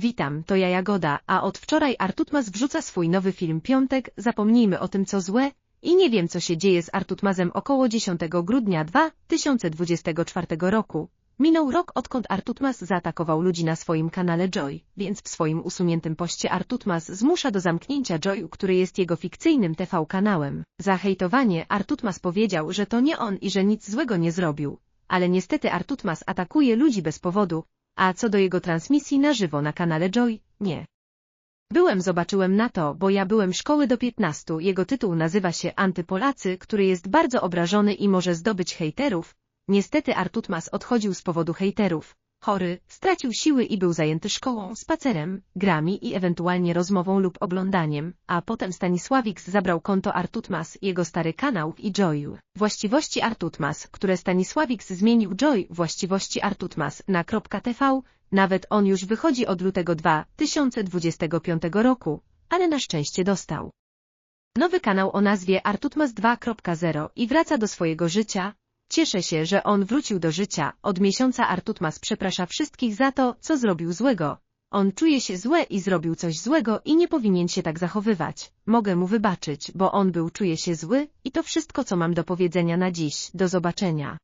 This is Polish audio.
Witam, to ja Jagoda, a od wczoraj Artutmas wrzuca swój nowy film Piątek, zapomnijmy o tym co złe i nie wiem co się dzieje z Artutmazem około 10 grudnia 2024 roku. Minął rok odkąd Artutmas zaatakował ludzi na swoim kanale Joy, więc w swoim usuniętym poście Artutmas zmusza do zamknięcia Joy, który jest jego fikcyjnym TV kanałem. Za hejtowanie Artutmas powiedział, że to nie on i że nic złego nie zrobił. Ale niestety Artutmas atakuje ludzi bez powodu, a co do jego transmisji na żywo na kanale Joy, nie. Byłem zobaczyłem na to, bo ja byłem szkoły do 15, jego tytuł nazywa się Antypolacy, który jest bardzo obrażony i może zdobyć hejterów. Niestety Artutmas odchodził z powodu hejterów. Chory, stracił siły i był zajęty szkołą, spacerem, grami i ewentualnie rozmową lub oglądaniem, a potem Stanisławiks zabrał konto Artutmas, jego stary kanał i Joy. Właściwości Artutmas, które Stanisławiks zmienił Joy właściwości Artutmas na .tv, nawet on już wychodzi od lutego 2025 roku, ale na szczęście dostał. Nowy kanał o nazwie Artutmas 2.0 i wraca do swojego życia. Cieszę się, że on wrócił do życia. Od miesiąca Artutmas przeprasza wszystkich za to, co zrobił złego. On czuje się złe i zrobił coś złego i nie powinien się tak zachowywać. Mogę mu wybaczyć, bo on był czuje się zły i to wszystko, co mam do powiedzenia na dziś. Do zobaczenia.